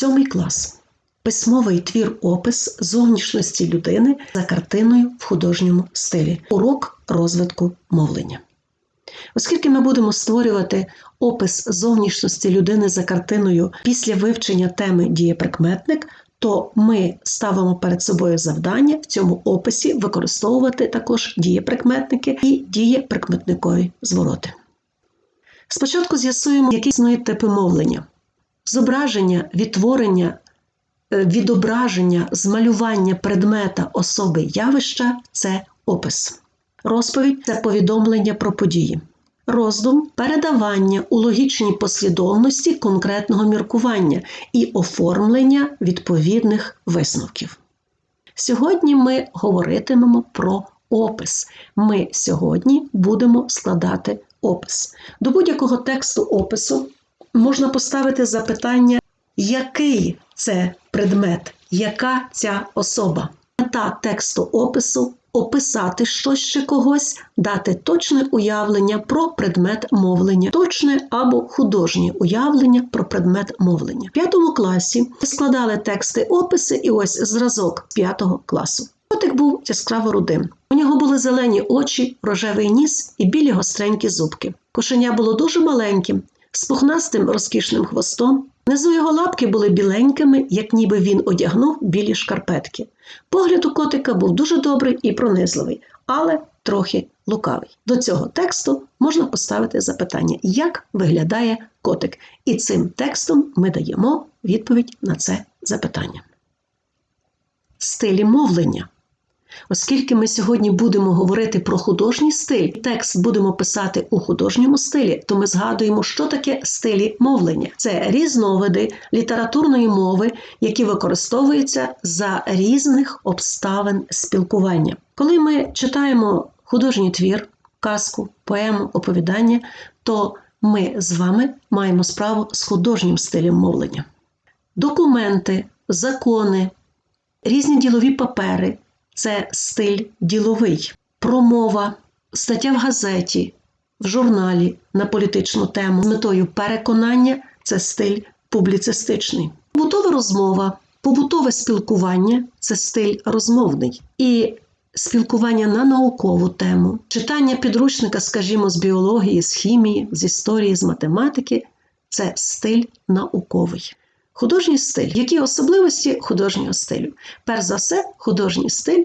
Сьомий клас. Письмовий твір опис зовнішності людини за картиною в художньому стилі. Урок розвитку мовлення. Оскільки ми будемо створювати опис зовнішності людини за картиною після вивчення теми дієприкметник, то ми ставимо перед собою завдання в цьому описі використовувати також дієприкметники і дієприкметникові звороти. Спочатку з'ясуємо, які існують типи мовлення. Зображення, відтворення, е, відображення, змалювання предмета особи явища це опис. Розповідь це повідомлення про події. Роздум передавання у логічній послідовності конкретного міркування і оформлення відповідних висновків. Сьогодні ми говоритимемо про опис. Ми сьогодні будемо складати опис. До будь-якого тексту опису можна поставити запитання, який це предмет, яка ця особа. Мета тексту опису описати щось чи когось, дати точне уявлення про предмет мовлення, точне або художнє уявлення про предмет мовлення. В п'ятому класі складали тексти описи, і ось зразок п'ятого класу. Котик був яскраво рудим. У нього були зелені очі, рожевий ніс і білі гостренькі зубки. Кошеня було дуже маленьким, з пухнастим розкішним хвостом. Внизу його лапки були біленькими, як ніби він одягнув білі шкарпетки. Погляд у котика був дуже добрий і пронизливий, але трохи лукавий. До цього тексту можна поставити запитання, як виглядає котик. І цим текстом ми даємо відповідь на це запитання. Стилі мовлення. Оскільки ми сьогодні будемо говорити про художній стиль, текст будемо писати у художньому стилі, то ми згадуємо, що таке стилі мовлення. Це різновиди літературної мови, які використовуються за різних обставин спілкування. Коли ми читаємо художній твір, казку, поему, оповідання, то ми з вами маємо справу з художнім стилем мовлення. Документи, закони, різні ділові папери це стиль діловий, промова, стаття в газеті, в журналі на політичну тему з метою переконання це стиль публіцистичний. Побутова розмова, побутове спілкування це стиль розмовний. І спілкування на наукову тему, читання підручника, скажімо, з біології, з хімії, з історії, з математики це стиль науковий. Художній стиль. Які особливості художнього стилю? Перш за все, художній стиль,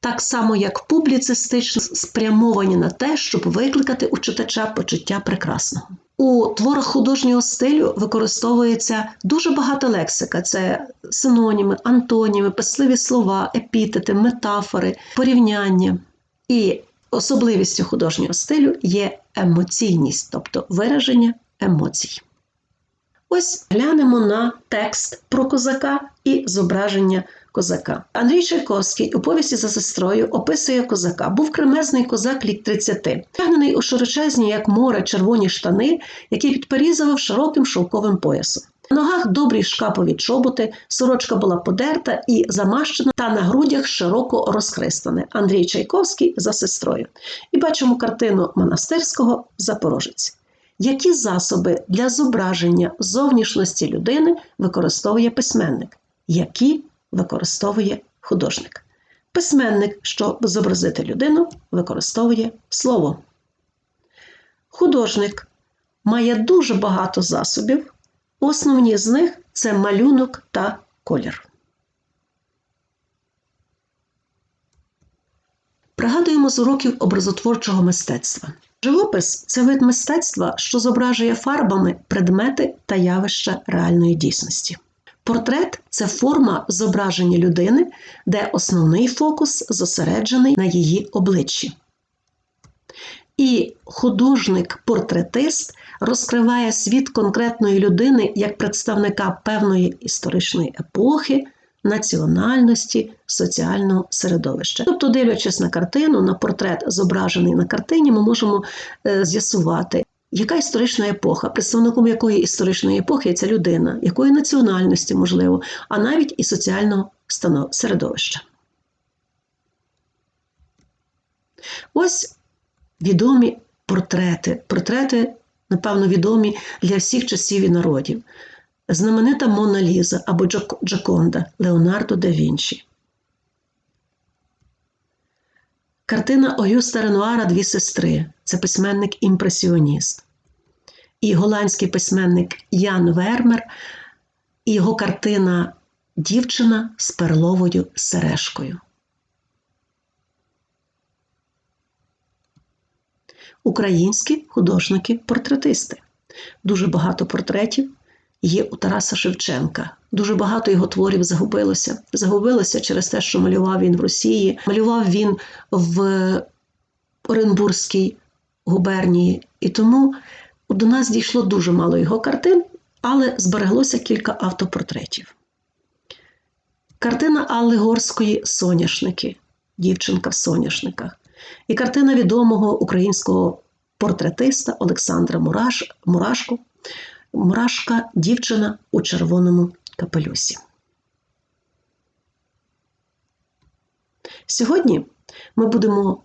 так само як публіцистично, спрямовані на те, щоб викликати у читача почуття прекрасного. У творах художнього стилю використовується дуже багата лексика: це синоніми, антоніми, писливі слова, епітети, метафори, порівняння. І особливістю художнього стилю є емоційність, тобто вираження емоцій. Ось глянемо на текст про козака і зображення козака. Андрій Чайковський у повісті за сестрою описує козака. Був кремезний козак лік 30, тягнений у широчезні, як море, червоні штани, які підперізував широким шовковим поясом. На ногах добрі шкапові чоботи, сорочка була подерта і замащена, та на грудях широко розхристане. Андрій Чайковський за сестрою. І бачимо картину монастирського Запорожець. Які засоби для зображення зовнішності людини використовує письменник, які використовує художник? Письменник, щоб зобразити людину, використовує слово. Художник має дуже багато засобів. Основні з них це малюнок та колір. Пригадуємо з уроків образотворчого мистецтва. Живопис це вид мистецтва, що зображує фарбами предмети та явища реальної дійсності. Портрет це форма зображення людини, де основний фокус зосереджений на її обличчі. І художник-портретист розкриває світ конкретної людини як представника певної історичної епохи, національності, соціального середовища. Тобто, дивлячись на картину, на портрет, зображений на картині, ми можемо е, з'ясувати. Яка історична епоха, представником якої історичної епохи ця людина, якої національності можливо, а навіть і соціального середовища? Ось відомі портрети. Портрети, напевно, відомі для всіх часів і народів. Знаменита Мона Ліза або Джак- Джаконда Леонардо да Вінчі. Картина Огюста Ренуара Дві сестри це письменник імпресіоніст. І голландський письменник Ян Вермер, і його картина Дівчина з перловою сережкою. Українські художники-портретисти. Дуже багато портретів є у Тараса Шевченка. Дуже багато його творів загубилося. Загубилося через те, що малював він в Росії. Малював він в Оренбурзькій губернії. І тому до нас дійшло дуже мало його картин, але збереглося кілька автопортретів. Картина Алли Горської Соняшники, дівчинка в соняшниках. І картина відомого українського портретиста Олександра Мураш, Мурашко, Мурашка Дівчина у червоному капелюсі. Сьогодні ми будемо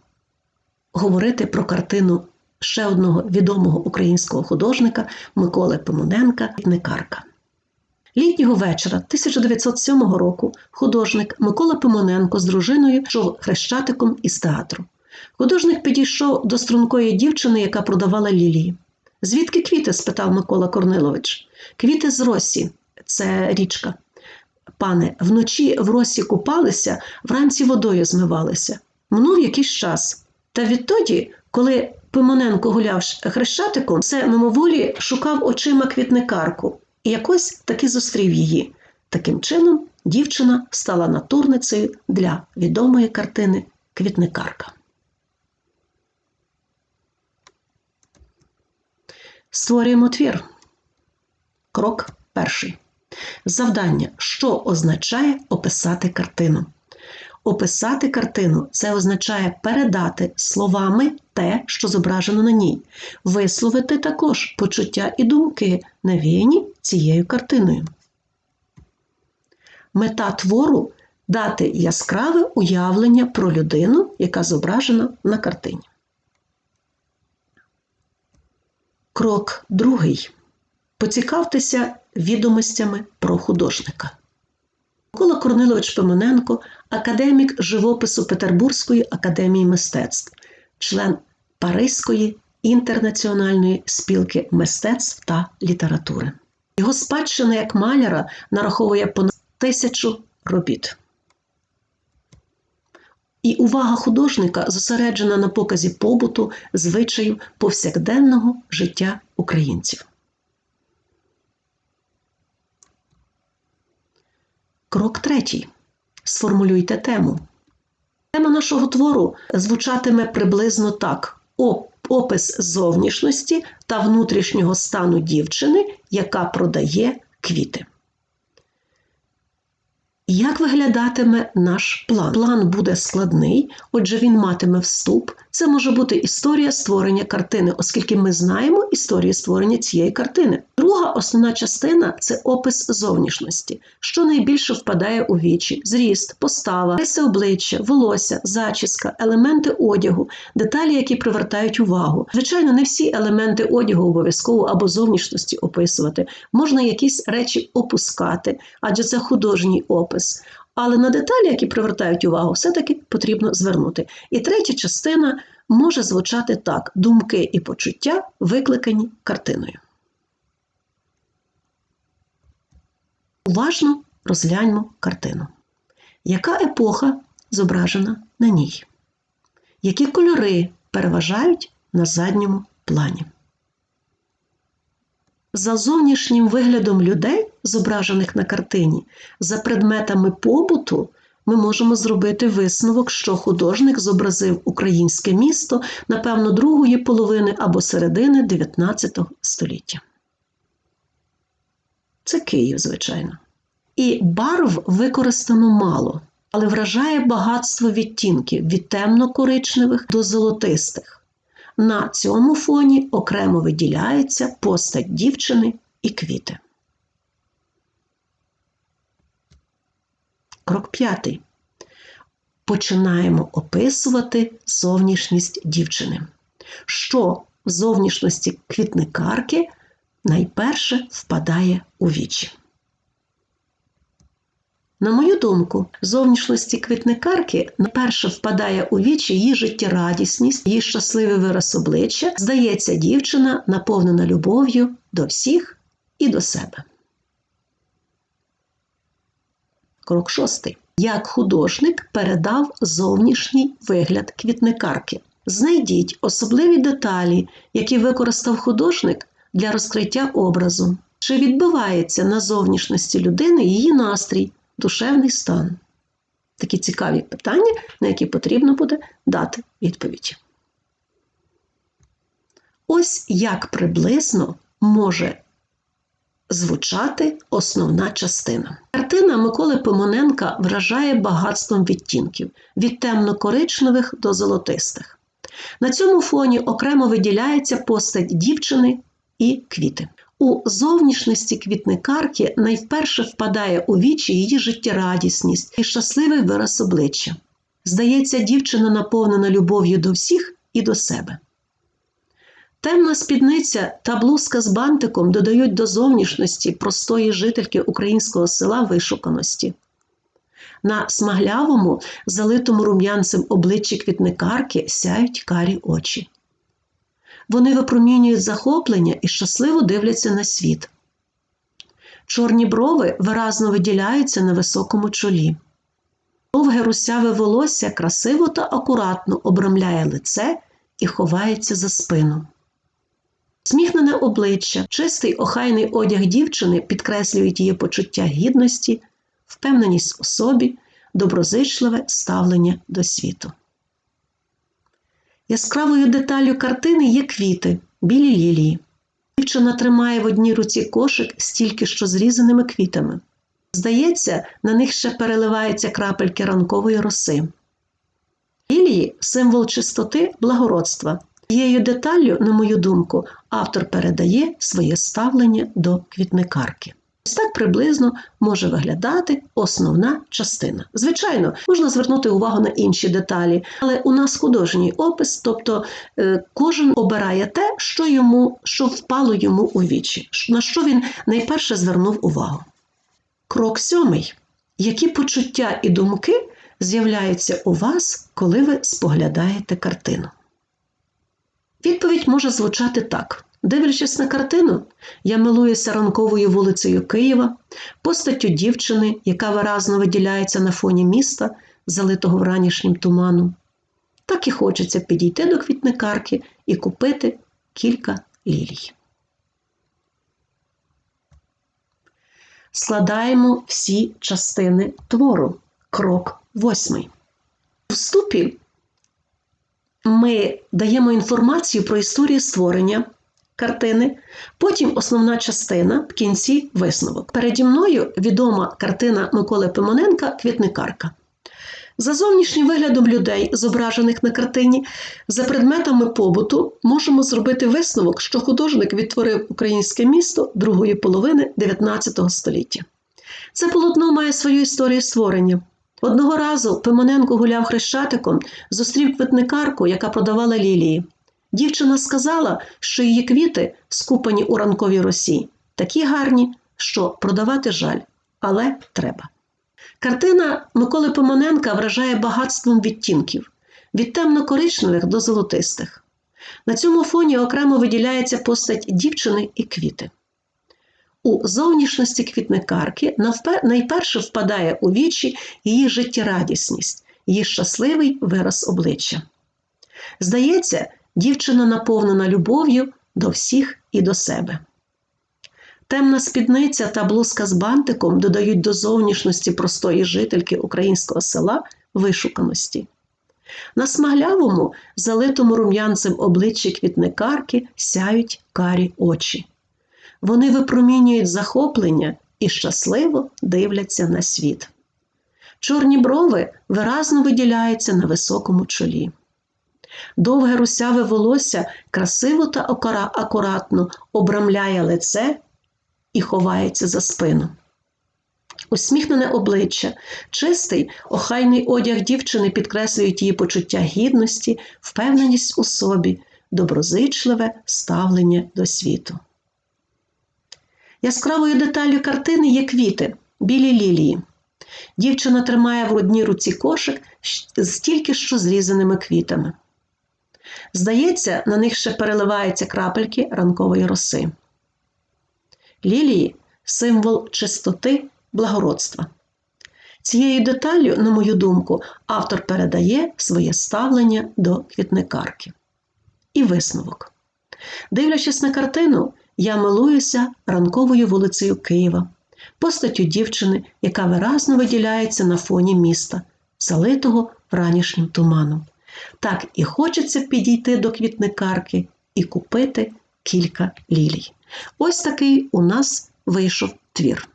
говорити про картину ще одного відомого українського художника Миколи Пимоненка Квітникарка. Літнього вечора 1907 року художник Микола Пимоненко з дружиною йшов хрещатиком із театру. Художник підійшов до стрункої дівчини, яка продавала лілії. Звідки квіти? спитав Микола Корнилович. Квіти з Росі, це річка. Пане, вночі в Росі купалися, вранці водою змивалися. Минув якийсь час. Та відтоді, коли Пимоненко гуляв хрещатиком, все мимоволі шукав очима квітникарку і якось таки зустрів її. Таким чином, дівчина стала натурницею для відомої картини Квітникарка. Створюємо твір. Крок перший. Завдання, що означає описати картину. Описати картину це означає передати словами те, що зображено на ній, висловити також почуття і думки, навіяні цією картиною. Мета твору дати яскраве уявлення про людину, яка зображена на картині. Крок другий. Поцікавтеся відомостями про художника. Микола Корнилович Пимоненко, академік живопису Петербурзької академії мистецтв, член Паризької інтернаціональної спілки мистецтв та літератури. Його спадщина як маляра нараховує понад тисячу робіт. І увага художника зосереджена на показі побуту, звичаю повсякденного життя українців. Крок третій. Сформулюйте тему. Тема нашого твору звучатиме приблизно так: опис зовнішності та внутрішнього стану дівчини, яка продає квіти. Як виглядатиме наш план? План буде складний, отже, він матиме вступ. Це може бути історія створення картини, оскільки ми знаємо історію створення цієї картини. Друга основна частина це опис зовнішності, що найбільше впадає у вічі: зріст, постава, риси обличчя, волосся, зачіска, елементи одягу, деталі, які привертають увагу. Звичайно, не всі елементи одягу обов'язково або зовнішності описувати. Можна якісь речі опускати, адже це художній опис. Але на деталі, які привертають увагу, все-таки потрібно звернути. І третя частина може звучати так: думки і почуття викликані картиною. Уважно розгляньмо картину. Яка епоха зображена на ній? Які кольори переважають на задньому плані? За зовнішнім виглядом людей, зображених на картині, за предметами побуту, ми можемо зробити висновок, що художник зобразив українське місто, напевно, другої половини або середини 19 століття. Це Київ, звичайно. І барв використано мало, але вражає багатство відтінків від темно-коричневих до золотистих. На цьому фоні окремо виділяється постать дівчини і квіти. Крок п'ятий. Починаємо описувати зовнішність дівчини. Що в зовнішності квітникарки найперше впадає у вічі. На мою думку, зовнішності квітникарки найперше впадає у вічі її життєрадісність, її щасливий вираз обличчя. Здається, дівчина наповнена любов'ю до всіх і до себе. Крок шостий. Як художник передав зовнішній вигляд квітникарки. Знайдіть особливі деталі, які використав художник для розкриття образу. Чи відбивається на зовнішності людини її настрій, душевний стан? Такі цікаві питання, на які потрібно буде дати відповідь. Ось як приблизно може звучати основна частина. Картина Миколи Пимоненка вражає багатством відтінків від темно-коричневих до золотистих. На цьому фоні окремо виділяється постать дівчини і квіти. У зовнішності квітникарки найвперше впадає у вічі її життєрадісність і щасливий вираз обличчя. Здається, дівчина наповнена любов'ю до всіх і до себе. Темна спідниця та блузка з бантиком додають до зовнішності простої жительки українського села вишуканості. На смаглявому, залитому рум'янцем обличчі квітникарки сяють карі очі. Вони випромінюють захоплення і щасливо дивляться на світ. Чорні брови виразно виділяються на високому чолі. Довге русяве волосся красиво та акуратно обрамляє лице і ховається за спину. Сміхнене обличчя, чистий охайний одяг дівчини підкреслюють її почуття гідності, впевненість у собі, доброзичливе ставлення до світу. Яскравою деталлю картини є квіти, білі лілії. Дівчина тримає в одній руці кошик стільки що зрізаними квітами. Здається, на них ще переливаються крапельки ранкової роси. Лілії символ чистоти, благородства. Цією деталлю, на мою думку, автор передає своє ставлення до квітникарки. Ось так приблизно може виглядати основна частина. Звичайно, можна звернути увагу на інші деталі, але у нас художній опис, тобто е, кожен обирає те, що йому, що впало йому у вічі, на що він найперше звернув увагу. Крок сьомий. Які почуття і думки з'являються у вас, коли ви споглядаєте картину? Відповідь може звучати так. Дивлячись на картину, я милуюся ранковою вулицею Києва, постаттю дівчини, яка виразно виділяється на фоні міста, залитого вранішнім туманом. Так і хочеться підійти до квітникарки і купити кілька лілій. Складаємо всі частини твору. Крок восьмий. У вступі ми даємо інформацію про історію створення картини, потім основна частина в кінці висновок. Переді мною відома картина Миколи Пимоненка Квітникарка. За зовнішнім виглядом людей, зображених на картині, за предметами побуту, можемо зробити висновок, що художник відтворив українське місто другої половини 19 століття. Це полотно має свою історію створення. Одного разу Пимоненко гуляв хрещатиком, зустрів квітникарку, яка продавала лілії. Дівчина сказала, що її квіти, скупані у ранковій росі, такі гарні, що продавати жаль, але треба. Картина Миколи Пимоненка вражає багатством відтінків від темно-коричневих до золотистих. На цьому фоні окремо виділяється постать дівчини і квіти. У зовнішності квітникарки найперше впадає у вічі її життєрадісність, її щасливий вираз обличчя. Здається, дівчина наповнена любов'ю до всіх і до себе. Темна спідниця та блузка з бантиком додають до зовнішності простої жительки українського села вишуканості. На смаглявому, залитому рум'янцем обличчі квітникарки сяють карі очі. Вони випромінюють захоплення і щасливо дивляться на світ. Чорні брови виразно виділяються на високому чолі. Довге русяве волосся красиво та акуратно обрамляє лице і ховається за спину. Усміхнене обличчя, чистий, охайний одяг дівчини підкреслюють її почуття гідності, впевненість у собі, доброзичливе ставлення до світу. Яскравою деталлю картини є квіти, білі лілії. Дівчина тримає в одній руці кошик з тільки що зрізаними квітами. Здається, на них ще переливаються крапельки ранкової роси. Лілії символ чистоти, благородства. Цією деталлю, на мою думку, автор передає своє ставлення до квітникарки. І висновок. Дивлячись на картину, я милуюся ранковою вулицею Києва, постаттю дівчини, яка виразно виділяється на фоні міста, залитого ранішнім туманом. Так і хочеться підійти до квітникарки і купити кілька лілій. Ось такий у нас вийшов твір.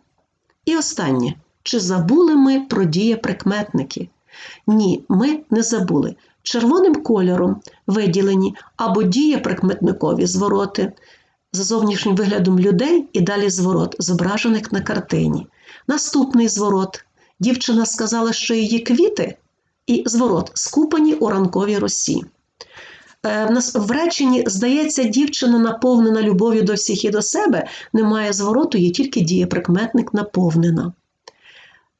І останнє. Чи забули ми про дієприкметники? Ні, ми не забули. Червоним кольором виділені або дієприкметникові звороти за зовнішнім виглядом людей і далі зворот, зображених на картині. Наступний зворот. Дівчина сказала, що її квіти і зворот скупані у ранковій росі. Е, в реченні, здається, дівчина наповнена любов'ю до всіх і до себе, немає звороту, є тільки дієприкметник наповнена.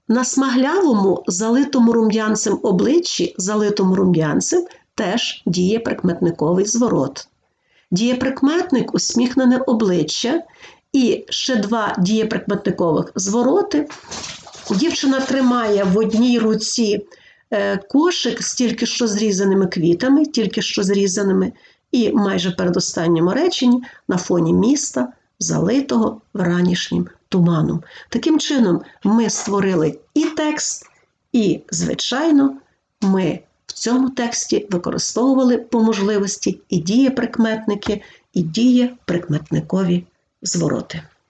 На смаглявому, залитому рум'янцем обличчі, залитому рум'янцем, теж діє прикметниковий зворот. Дієприкметник усміхнене обличчя і ще два дієприкметникових звороти. Дівчина тримає в одній руці кошик з тільки що зрізаними квітами, тільки що зрізаними, і майже перед останнім реченні на фоні міста, залитого вранішнім туманом. Таким чином, ми створили і текст, і, звичайно, ми в цьому тексті використовували по можливості і дієприкметники, і дієприкметникові звороти.